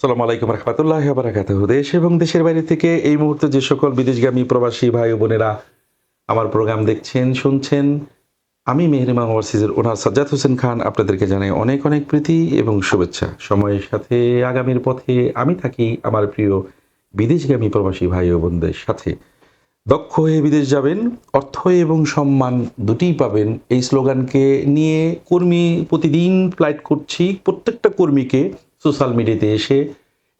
সালাম আলাইকুম রহমতুল্লাহ বারাকাত দেশ এবং দেশের বাইরে থেকে এই মুহূর্তে যে সকল বিদেশগামী প্রবাসী ভাই বোনেরা আমার প্রোগ্রাম দেখছেন, শুনছেন, আমি মেহরিমা ওভারসিজের ওনার সাজ্জাদ হোসেন খান আপনাদেরকে জানাই অনেক অনেক প্রীতি এবং শুভেচ্ছা। সময়ের সাথে আগামীর পথে আমি থাকি আমার প্রিয় বিদেশগামী প্রবাসী ভাই বোনদের সাথে। দক্ষ হয়ে বিদেশ যাবেন, অর্থ এবং সম্মান দুটিই পাবেন। এই স্লোগানকে নিয়ে কর্মী প্রতিদিন ফ্লাইট করছি, প্রত্যেকটা কর্মীকে সোশ্যাল মিডিয়াতে এসে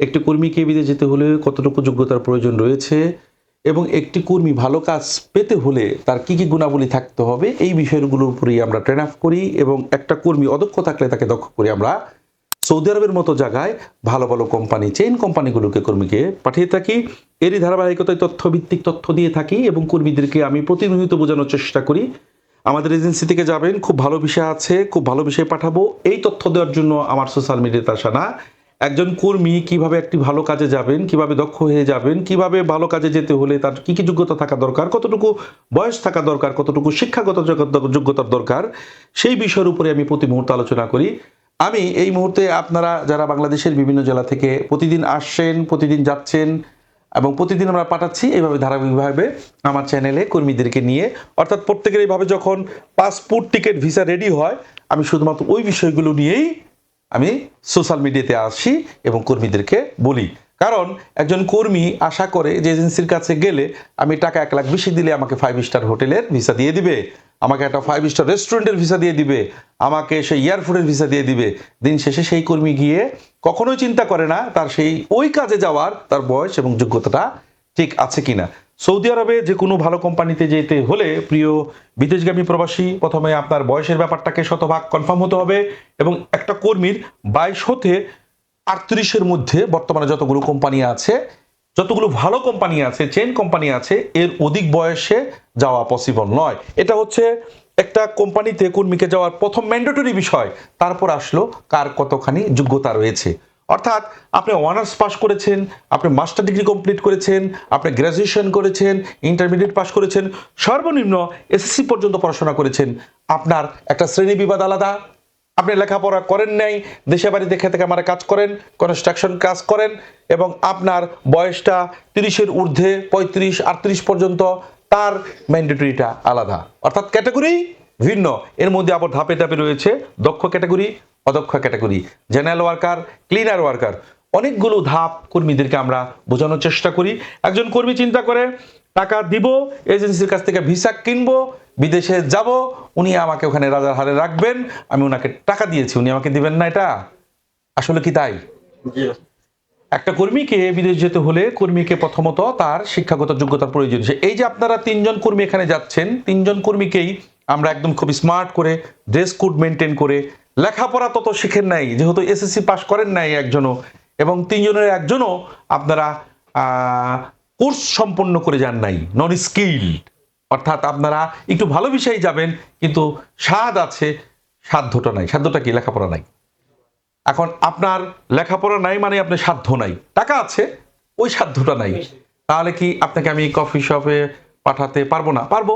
একটি কর্মীকে বিদেশ যেতে হলে কতটুকু যোগ্যতার প্রয়োজন রয়েছে এবং একটি কর্মী ভালো কাজ পেতে হলে তার কী কী গুণাবলী থাকতে হবে, এই বিষয়গুলোর উপরেই আমরা ট্রেন আপ করি এবং একটা কর্মী অদক্ষ থাকলে তাকে দক্ষ করে আমরা সৌদি আরবের মতো জায়গায় ভালো ভালো কোম্পানি চেইন কোম্পানিগুলোকে কর্মীকে পাঠিয়ে থাকি। এরই ধারাবাহিকতায় তথ্যভিত্তিক তথ্য দিয়ে থাকি এবং কর্মীদেরকে আমি প্রতিনিয়ত বোঝানোর চেষ্টা করি। আমাদের এজেন্সি থেকে যাবেন, খুব ভালো বিষয় আছে, খুব ভালো বিষয় পাঠাবো। এই তথ্য দেওয়ার জন্য আমার সোশ্যাল মিডিয়াতে আসা না একজন কর্মী কীভাবে একটি ভালো কাজে যাবেন, কীভাবে দক্ষ হয়ে যাবেন, কীভাবে ভালো কাজে যেতে হলে তার কি কি যোগ্যতা থাকা দরকার, কতটুকু বয়স থাকা দরকার, কতটুকু শিক্ষাগত যোগ্যতার দরকার, সেই বিষয়ের উপরে আমি প্রতি মুহূর্তে আলোচনা করি। আমি এই মুহূর্তে আপনারা যারা বাংলাদেশের বিভিন্ন জেলা থেকে প্রতিদিন আসছেন, প্রতিদিন যাচ্ছেন এবং প্রতিদিন আমরা পাঠাচ্ছি, এইভাবে ধারাবাহিকভাবে আমার চ্যানেলে কর্মীদেরকে নিয়ে। অর্থাৎ প্রত্যেকের এইভাবে যখন পাসপোর্ট টিকিট ভিসা রেডি হয়, আমি শুধুমাত্র ওই বিষয়গুলো নিয়েই আমি সোশ্যাল মিডিয়াতে আসি এবং কর্মীদেরকে বলি। কারণ একজন কর্মী আশা করে যে এজেন্সির কাছে গেলে আমি টাকা এক লাখ বেশি দিলে আমাকে ফাইভ স্টার হোটেলের ভিসা দিয়ে দিবে। আমাকে একটা ফাইভ স্টার রেস্টুরেন্টের ভিসা দিয়ে দিবে। আমাকে সেই এয়ারপোর্টের ভিসা দিয়ে দিবে। দিন শেষে সেই কর্মী গিয়ে কখনোই চিন্তা করে না তার সেই ওই কাজে যাওয়ার তার বয়স এবং যোগ্যতাটা ঠিক আছে কিনা। সৌদি আরবে যে কোনো ভালো কোম্পানিতে যেতে হলে প্রিয় বিদেশগামী প্রবাসী প্রথমে আপনার বয়সের ব্যাপারটাকে শতভাগ কনফার্ম হতে হবে এবং একটা কর্মীর বাইশ হতে আটত্রিশের মধ্যে বর্তমানে যতগুলো কোম্পানি আছে, যতগুলো ভালো কোম্পানি আছে চেন কোম্পানি আছে, এর অধিক বয়সে যাওয়া পসিবল নয়। এটা হচ্ছে একটা কোম্পানিতে কর্মীকে যাওয়ার প্রথম ম্যান্ডেটরি বিষয়, তারপর আসলো কার কতখানি যোগ্যতা রয়েছে। অর্থাৎ আপনি অনার্স পাস করেছেন, আপনি মাস্টার ডিগ্রি কমপ্লিট করেছেন, আপনি গ্র্যাজুয়েশন করেছেন ইন্টারমিডিয়েট পাস করেছেন, সর্বনিম্ন এসএসসি পর্যন্ত পড়াশোনা করেছেন, আপনার একটা শ্রেণি বিবাদ আলাদা আপনি লেখাপড়া করেন নাই দেশে বাড়িতে খেতে কামারে কাজ করেন কনস্ট্রাকশন কাজ করেন, এবং আপনার বয়সটা তিরিশের ঊর্ধ্বে, পঁয়ত্রিশ, আটত্রিশ পর্যন্ত, তার ম্যান্ডেটরিটা আলাদা। অর্থাৎ ক্যাটাগরি ভিন্ন। এর মধ্যে আবার ধাপে ধাপে রয়েছে দক্ষ ক্যাটাগরি অদক্ষ category general worker cleaner worker অনেকগুলো ধাপ কর্মীদেরকে আমরা বোঝানোর চেষ্টা করি। একজন কর্মী চিন্তা করে, টাকা দিব এজেন্সির কাছ থেকে ভিসা কিনবো বিদেশে যাব উনি আমাকে ওখানে রাজার হারে রাখবেন আমি ওনাকে টাকা দিয়েছি উনি আমাকে দিবেন না এটা? আসলে কি তাই? একটা কর্মীকে বিদেশ যেতে হলে কর্মীকে প্রথমত তার শিক্ষাগত যোগ্যতার প্রয়োজন। এই যে আপনারা তিনজন কর্মী এখানে যাচ্ছেন তিনজন কর্মীকেই আমরা একদম খুব স্মার্ট করে ড্রেস কোড মেনটেন করে লেখাপড়া তত শিখেন নাই যেহেতু এসএসসি পাস করেন নাই একজনও এবং তিনজনের একজনও আপনারা কোর্স সম্পন্ন করে যান নাই নন স্কিল্ড অর্থাৎ আপনারা একটু ভালো বিষয়ে যাবেন কিন্তু স্বাদ আছে সাধ্যটা নাই। সাধ্যটা কি? লেখাপড়া নাই। এখন আপনার লেখাপড়া নাই মানে আপনার সাধ্য নাই। টাকা আছে ওই সাধ্যটা নাই। তাহলে কি আপনাকে আমি কফি শপে পাঠাতে পারব না? পারব।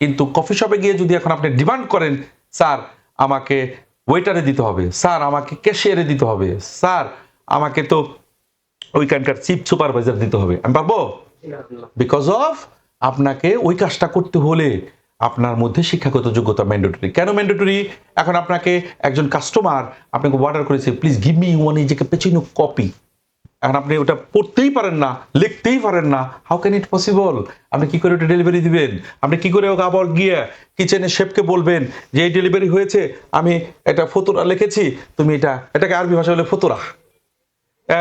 কিন্তু কফি শপে গিয়ে যদি এখন আপনি ডিমান্ড করেন স্যার আমাকে ওয়েটারে দিতে হবে। স্যার আমাকে ক্যাশিয়ারে দিতে হবে। স্যার আমাকে তো ওইখানকার চিফ সুপারভাইজার দিতে হবে। আমি পারব? বিকজ অফ আপনাকে ওই কাজটা করতে হলে আপনার মধ্যে শিক্ষাগত যোগ্যতা ম্যান্ডেটরি কেন ম্যান্ডেটরি এখন আপনাকে একজন কাস্টমার আপনাকে অর্ডার করেছে প্লিজ গিভ মি ওয়ান যে পেচিনো কপি এখন আপনি ওটা পড়তেই পারেন না, লিখতেই পারেন না। হাউ ক্যান ইট পসিবল আপনি কী করে ওটা ডেলিভারি দিবেন? আপনি কী করে ওকে আবার গিয়ে কিচেনের শেফকে বলবেন যে, এই ডেলিভারি হয়েছে, আমি এটা ফতুরা লিখেছি, তুমি এটা, এটাকে আরবি ভাষা বলে ফতুরা।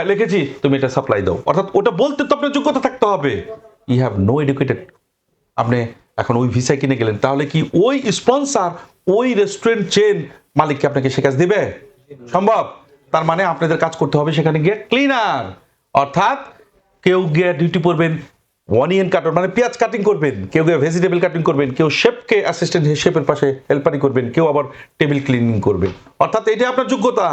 লিখেছি, তুমি এটা সাপ্লাই দাও। অর্থাৎ ওটা বলতে তো আপনার যোগ্যতা থাকতে হবে। ইউ হ্যাভ নো এডুকেটেড আপনি এখন ওই ভিসা কিনে গেলেন, তাহলে কি ওই স্পন্সার ওই রেস্টুরেন্ট চেন মালিককে আপনাকে সে কাজ দেবে? সম্ভব। তার মানে আপনাদের কাজ করতে হবে সেখানে গিয়ে ক্লিনার অর্থাৎ কেউ গিয়ে ডিউটি করবেন অনিয়ন কাটার মানে পেঁয়াজ কাটিং করবেন, কেউ গিয়ে ভেজিটেবল কাটিং করবেন, কেউ শেফকে অ্যাসিস্ট্যান্ট শেফের পাশে হেল্পারি করবেন, কেউ আবার টেবিল ক্লিনিং করবেন। অর্থাৎ এটা আপনার যোগ্যতা।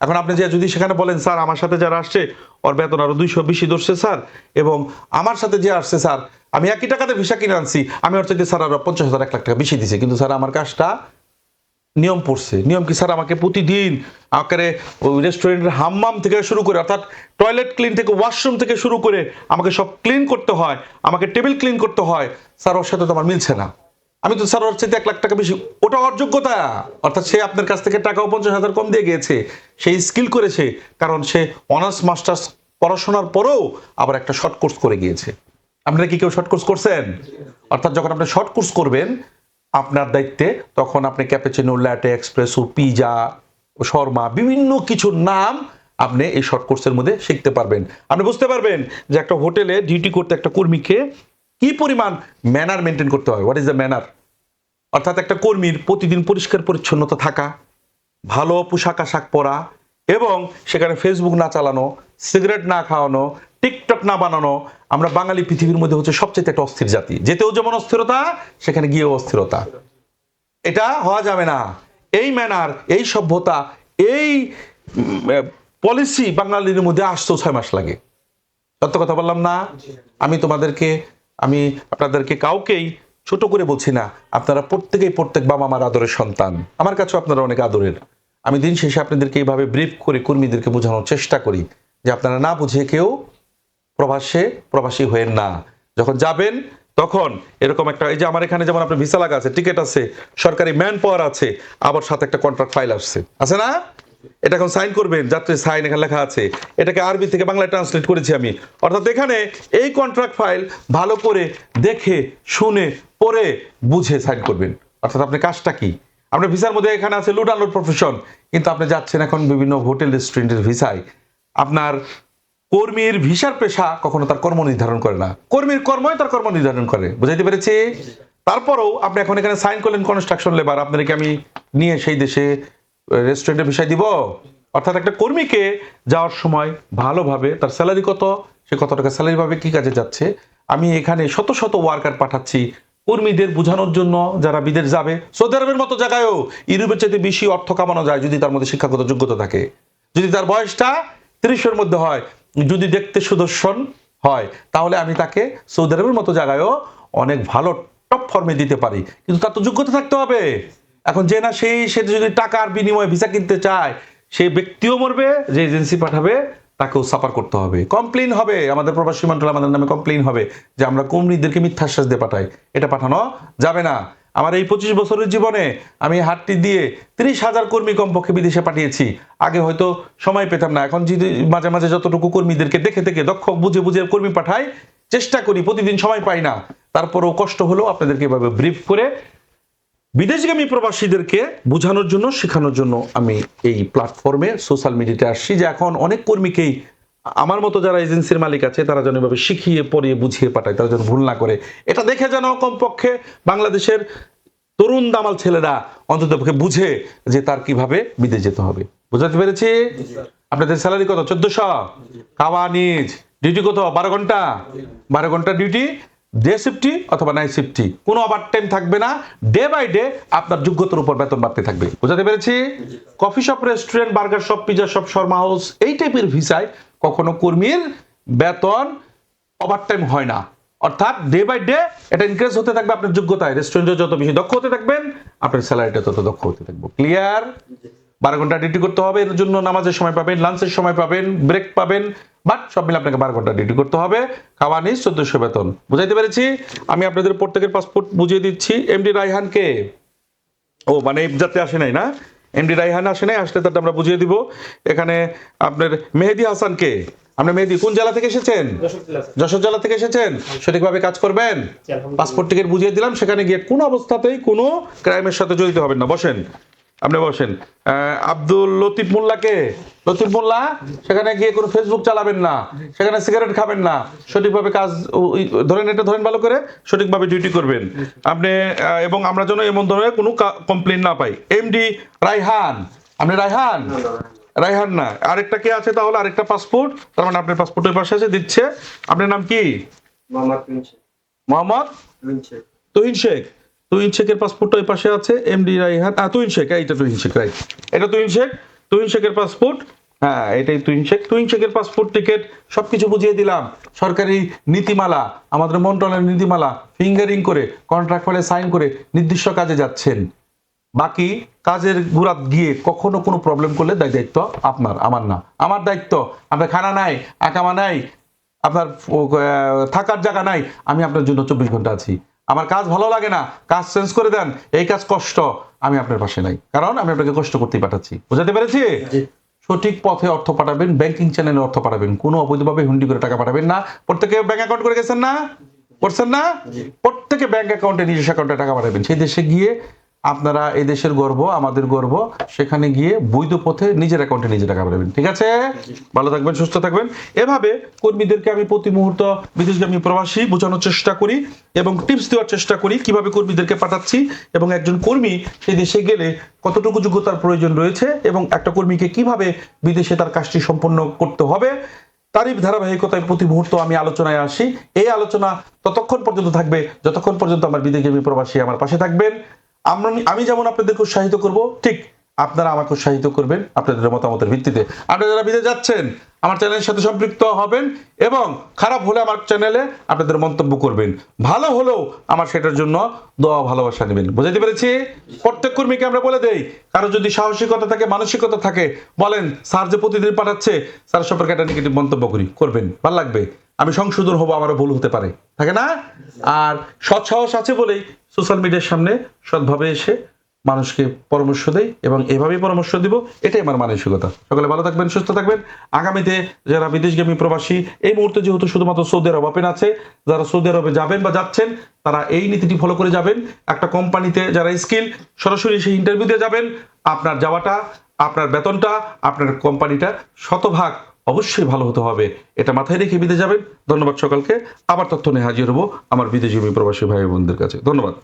এখন আপনি যে যদি সেখানে বলেন, স্যার, আমার সাথে যারা আসছে, ওর বেতন আরও দুইশো বেশি ধরছে, স্যার, এবং আমার সাথে যে আসছে, স্যার, আমি একই টাকাতে ভিসা কিনে আনছি, আমি ওর থেকে স্যার, আরও পঞ্চাশ হাজার, এক লাখ টাকা বেশি দিছি। কিন্তু, স্যার, আমার কাজটা নিয়ম পড়ছে। নিয়ম কি, স্যার, আমাকে প্রতিদিন আকারে ওই রেস্টুরেন্টের হাম্মাম থেকে শুরু করে, অর্থাৎ টয়লেট ক্লিন থেকে, ওয়াশরুম থেকে শুরু করে, আমাকে সব ক্লিন করতে হয়, আমাকে টেবিল ক্লিন করতে হয়, স্যার, ওর সাথে তো আমার মিলছে না। আমি তো স্যার ওর চাইতে এক লাখ টাকা বেশি ওটা ওর যোগ্যতা। অর্থাৎ সে আপনার কাছ থেকে টাকাও পঞ্চাশ হাজার কম দিয়ে গিয়েছে। সেই স্কিল করেছে, কারণ সে অনার্স, মাস্টার্স পড়াশোনার পরেও আবার একটা শর্ট কোর্স করে গিয়েছে। আপনারা কি কেউ শর্ট কোর্স করছেন? অর্থাৎ যখন আপনি শর্ট কোর্স করবেন, আপনার দায়িত্বে তখন আপনি cappuccino, latte, espresso, pizza, shawarma বিভিন্ন কিছুর নাম আপনি এই শর্ট কোর্সের মধ্যে শিখতে পারবেন। আপনি বুঝতে পারবেন যে একটা হোটেলে ডিউটি করতে একটা কর্মীকে কি পরিমাণ ম্যানার মেনটেন করতে হয়? হোয়াট ইজ দ্য ম্যানার অর্থাৎ একটা কর্মীর প্রতিদিন পরিষ্কার পরিচ্ছন্নতা থাকা, ভালো পোশাক আশাক পরা এবং সেখানে ফেসবুক না চালানো, সিগারেট না খাওয়ানো, টিকটক না বানানো, আমরা বাঙালি পৃথিবীর মধ্যে হচ্ছে সবচেয়ে একটা অস্থির জাতি। যেতেও যেমন অস্থিরতা, সেখানে গিয়েও অস্থিরতা। এটা হওয়া যাবে না। এই ম্যানার এই সভ্যতা, এই পলিসি বাঙালির মধ্যে আসতেও ছয় মাস লাগে। সত্য কথা বললাম না? আমি তোমাদেরকে, আমি আপনাদেরকে কাউকেই ছোট করে বলছি না, আপনারা প্রত্যেকেই প্রত্যেক বাবা মার আদরের সন্তান। আমার কাছেও আপনারা অনেক আদরের। আমি দিন শেষে আপনাদেরকে এইভাবে ব্রিফ করে কর্মীদেরকে বোঝানোর চেষ্টা করি যে আপনারা না বুঝে কেউ প্রবাসে প্রবাসী হয়েন না। যখন যাবেন, তখন এরকম একটা, এই যে আমার এখানে যেমন আপনার ভিসা লাগা আছে, টিকিট আছে, সরকারি ম্যান পাওয়ার আছে, আবার সাথে একটা কন্ট্রাক্ট ফাইল আসছে। আছে না? এটা এখন সাইন করবেন, যাত্রী সাইন এখানে লেখা আছে। এটাকে আরবি থেকে বাংলায় ট্রান্সলেট করেছি আমি। অর্থাৎ এখানে এই কন্ট্রাক্ট ফাইল ভালো করে দেখে, শুনে পড়ে বুঝে সাইন করবেন। অর্থাৎ আপনি কাজটা কি? আপনার ভিসার মধ্যে এখানে আছে লুট আনলোড প্রফেশন কিন্তু আপনি যাচ্ছেন এখন বিভিন্ন হোটেল রেস্টুরেন্টের ভিসায়। আপনার কর্মীর ভিসার পেশা কখনো তার কর্ম নির্ধারণ করে না। কর্মীর কর্মই তার কর্ম নির্ধারণ করে। বুঝাইতে পেরেছি? তারপরেও আপনি এখন এখানে সাইন করলেন কনস্ট্রাকশন লেবার আপনাদেরকে আমি নিয়ে সেই দেশে রেস্টুরেন্টের ভিসায় দিব। অর্থাৎ একটা কর্মীকে যাওয়ার সময় ভালোভাবে তার স্যালারি কত, সে কত টাকা স্যালারি পাবে, কি কাজে যাচ্ছে? আমি এখানে শত শত ওয়ার্কার পাঠাচ্ছি। কর্মীদের বোঝানোর জন্য যারা বিদেশ যাবে। সৌদি আরবের মতো জায়গায়ও ইউরোপের চাইতে বেশি অর্থ কামানো যায় যদি তার মধ্যে শিক্ষাগত যোগ্যতা থাকে। যদি তার বয়সটা ত্রিশের মধ্যে হয়, যদি দেখতে সুদর্শন হয়, তাহলে আমি তাকে সৌদি আরবের মতো জায়গায়ও অনেক ভালো টপ ফর্মে দিতে পারি। কিন্তু তার তো যোগ্যতা থাকতে হবে। এখন যে না সেই, সে যদি টাকার বিনিময়ে ভিসা কিনতে চায়, সেই ব্যক্তিও মরবে, যে এজেন্সি পাঠাবে তাকেও সাফার করতে হবে। কমপ্লেন হবে। আমাদের প্রবাসী মন্ত্রণালয় আমাদের নামে কমপ্লেন হবে যে আমরা কর্মীদেরকে মিথ্যা আশ্বাস দিয়ে পাঠাই। এটা পাঠানো যাবে না। আমার এই পঁচিশ বছরের জীবনে আমি হাতটি দিয়ে তিরিশ হাজার কর্মী কমপক্ষে বিদেশে পাঠিয়েছি। আগে হয়তো সময় পেতাম না। এখন যদি মাঝে মাঝে যতটুকু কর্মীদেরকে দেখে দেখে দক্ষ, বুঝে বুঝে কর্মী পাঠাই, চেষ্টা করি, প্রতিদিন সময় পাই না। তারপরও কষ্ট হলেও আপনাদেরকে এভাবে ব্রিফ করে বিদেশগামী প্রবাসীদেরকে বোঝানোর জন্য, শেখানোর জন্য আমি এই প্ল্যাটফর্মে সোশ্যাল মিডিয়াতে আসছি যে এখন অনেক কর্মীকেই, আমার মতো যারা এজেন্সির মালিক আছে, তারা যেন এভাবে শিখিয়ে, পড়িয়ে, বুঝিয়ে পাঠায়, তারা যেন ভুল না করে। এটা দেখে যেন কমপক্ষে বাংলাদেশের তরুণ দামাল ছেলেরা অন্তত বুঝে যে তার কীভাবে বিদেশ যেতে হবে। বুঝাতে পেরেছি? আপনাদের স্যালারি কত? চোদ্দশো? খাওয়া, নিজ। ডিউটি কত? বারো ঘণ্টা? বারো ঘণ্টা ডিউটি ডে শিফটি অথবা নাইট শিফটি কোনো ওভার টাইম থাকবে না ডে বাই ডে আপনার যোগ্যতার উপর বেতন বাড়তে থাকবে। বুঝাতে পেরেছি? Coffee shop restaurant burger shop pizza shop shawarma house এই টাইপের ভিসায় কখনো কর্মীর বেতন ওভার টাইম হয় না। অর্থাৎ ডে বাই ডে এটা ইনক্রিজ হতে থাকবে আপনার যোগ্যতায়। রেস্টুরেন্টে যত বেশি দক্ষ হতে থাকবেন, আপনার স্যালারিটা তত দক্ষ হতে থাকবে। ক্লিয়ার বারো ঘণ্টা ডিউটি করতে হবে এর জন্য নামাজের সময় পাবেন লাঞ্চের সময় পাবেন ব্রেক পাবেন বাট সব মিলে আপনাকে বারো ঘণ্টা ডিউটি করতে হবে। খাওয়া নিজ চোদ্দশো বেতন। বুঝাইতে পেরেছি? আমি আপনাদের প্রত্যেকের পাসপোর্ট বুঝিয়ে দিচ্ছি। এমডি রাইহানকে ও মানে যাতে আসে নাই না? এমডি রাইহান আসে নাই আসলে তারটা আমরা বুঝিয়ে দিব। এখানে আপনার মেহেদি হাসানকে আপনি মেহেদি কোন জেলা থেকে এসেছেন? যশোর জেলা থেকে। এসেছেন? সঠিকভাবে কাজ করবেন? পাসপোর্ট টিকিট বুঝিয়ে দিলাম সেখানে গিয়ে কোনো অবস্থাতেই কোনো ক্রাইমের সাথে জড়িত হবেন না। বসেন। আপনি বসেন। আব্দুল লতিফ মোল্লাকে লতিফ মোল্লা সেখানে গিয়ে কোনো ফেসবুক চালাবেন না সেখানে সিগারেট খাবেন না সঠিকভাবে কাজ ধরেন এটা ধরেন ভালো করে সঠিকভাবে ডিউটি করবেন। আপনি এবং আমরা যেন এমন ধরনের কোনো কমপ্লেন না পাই। এমডি রাইহান আপনি রাইহান রাইহান না। আরেকটা কে আছে তাহলে? আরেকটা পাসপোর্ট তার মানে আপনার পাসপোর্টের পাশে আছে দিচ্ছে। আপনার নাম কি? মোহাম্মদ মোহাম্মদ তুহিন শেখ। তুহিন শেখের পাসপোর্টটা ওই পাশে আছে এমডি রাইহান আহ, তুহিন শেখ এইটা তুহিন শেখ রাইট এটা তুহিন শেখ তুহিন শেখের পাসপোর্ট হ্যাঁ এটাই তুহিন শেখ। তুহিন শেখের পাসপোর্ট টিকিট সবকিছু বুঝিয়ে দিলাম। সরকারি নীতিমালা আমাদের মন্ত্রণালয়ের নীতিমালা ফিঙ্গারিং করে কন্ট্রাক্ট ফলে সাইন করে নির্দিষ্ট কাজে যাচ্ছেন। বাকি কাজের গুড়াত গিয়ে কখনো কোনো প্রবলেম করলে দায়িত্ব আপনার আমার না। আমার দায়িত্ব আপনার খানা নাই আকামা নাই আপনার থাকার জায়গা নাই আমি আপনার জন্য চব্বিশ ঘণ্টা আছি। আমার কাজ ভালো লাগে না কাজ চেঞ্জ করে দেন এই কাজ কষ্ট আমি আপনার পাশে নাই। কারণ আমি আপনাকে কষ্ট করতেই পাঠাচ্ছি। বুঝাতে পেরেছি? সঠিক পথে অর্থ পাঠাবেন ব্যাংকিং চ্যানেলে অর্থ পাঠাবেন কোনো অবৈধভাবে হুন্ডি করে টাকা পাঠাবেন না। প্রত্যেকে ব্যাংক অ্যাকাউন্ট করে গেছেন না? করছেন না? প্রত্যেকে ব্যাংক অ্যাকাউন্টে নিজস্ব অ্যাকাউন্টে টাকা পাঠাবেন। সেই দেশে গিয়ে আপনারা এই দেশের গর্ব, আমাদের গর্ব, সেখানে গিয়ে বৈধ পথে নিজের অ্যাকাউন্টে নিজে টাকা পাঠাবেন ঠিক আছে? ভালো থাকবেন, সুস্থ থাকবেন। এভাবে কর্মীদেরকে আমি প্রতি মুহূর্ত বিদেশগামী প্রবাসী বোঝানোর চেষ্টা করি এবং টিপস দেওয়ার চেষ্টা করি কীভাবে কর্মীদেরকে পাঠাচ্ছি এবং একজন কর্মী সেই দেশে গেলে কতটুকু যোগ্যতার প্রয়োজন রয়েছে এবং একটা কর্মীকে কীভাবে বিদেশে তার কাজটি সম্পন্ন করতে হবে, তারই ধারাবাহিকতায় প্রতি মুহূর্ত আমি আলোচনায় আসি। এই আলোচনা ততক্ষণ পর্যন্ত থাকবে, যতক্ষণ পর্যন্ত আমার বিদেশগামী প্রবাসী আমার পাশে থাকবেন। আমরা আমি যেমন আপনাদেরকে উৎসাহিত করব, ঠিক আপনারা আমাকে উৎসাহিত করবেন আপনাদের মতামতের ভিত্তিতে। আপনারা যারা বিদেশ যাচ্ছেন, আমার চ্যানেলের সাথে সম্পৃক্ত হবেন এবং খারাপ হলে আমার চ্যানেলে আপনাদের মন্তব্য করবেন। ভালো হলেও আমার সেটার জন্য দোয়া ভালোবাসা নেবেন। বুঝাইতে পেরেছি? প্রত্যেক কর্মীকে আমরা বলে দেই, কারও যদি সাহসিকতা থাকে, মানসিকতা থাকে, বলেন, স্যার যে প্রতিদিন পাঠাচ্ছে স্যার সম্পর্কে একটা নেগেটিভ মন্তব্য করি, করবেন, ভালো লাগবে। আমি সংশোধন হব, আমারও ভুল হতে পারে। থাকে না? আর সৎ সাহস আছে বলেই সোশ্যাল মিডিয়ার সামনে সৎভাবে এসে মানুষকে পরামর্শ দেয় এবং এভাবেই পরামর্শ দিব, এটাই আমার মানসিকতা। সকলে ভালো থাকবেন, সুস্থ থাকবেন। আগামীতে যারা বিদেশগামী প্রবাসী, এই মুহূর্তে যেহেতু শুধুমাত্র সৌদি আরব ওপেন আছে, যারা সৌদি আরবে যাবেন বা যাচ্ছেন, তারা এই নীতিটি ফলো করে যাবেন। একটা কোম্পানিতে যারা স্কিল সরাসরি সেই ইন্টারভিউ দিয়ে যাবেন। আপনার যাওয়াটা, আপনার বেতনটা, আপনার কোম্পানিটা শতভাগ অবশ্যই ভালো হতে হবে। এটা মাথায় রেখে বিদে যাবেন। ধন্যবাদ সকালকে। আবার তথ্য নিয়ে হাজির হব আমার বিদেশি প্রবাসী ভাই বোনদের কাছে। ধন্যবাদ।